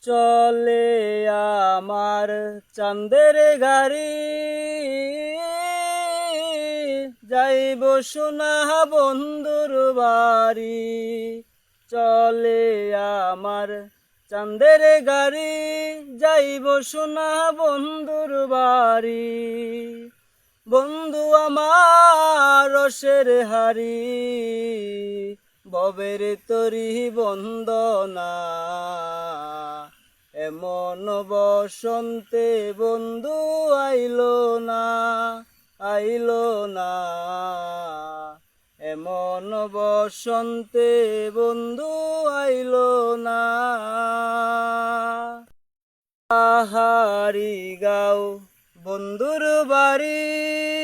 চলে আমার চাঁদের গাড়ি। যাইব সোনা বন্ধুর বাড়ি। চলে আমার চাঁদের গাড়ি। যাইব সোনা বন্ধুর বাড়ি। বন্ধু আমার রসের হারি ববের তরি বন্দনা। এমন বসন্তে বন্ধু আইল না আইল না। এমন বসন্তে বন্ধু আইল না। আহারি গাও বন্ধুর বাড়ি।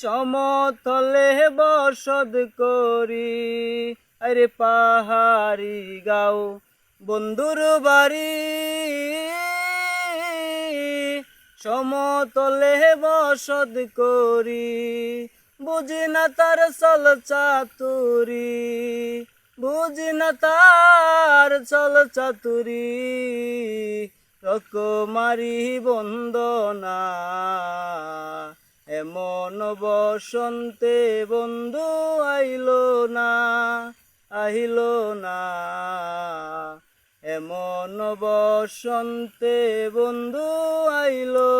সমতলে বসদ করি। আরে পাহাড়ি গাও, বন্ধুর বাড়ি। সমতলে বসদ করি, বুঝি না তার চল চাতুরি। বুঝি না তার চল চাতুরি। রকমারি বন্দনা এমন বসন্তে বন্ধু আইল না আহিল না। এমন বসন্তে বন্ধু আইলো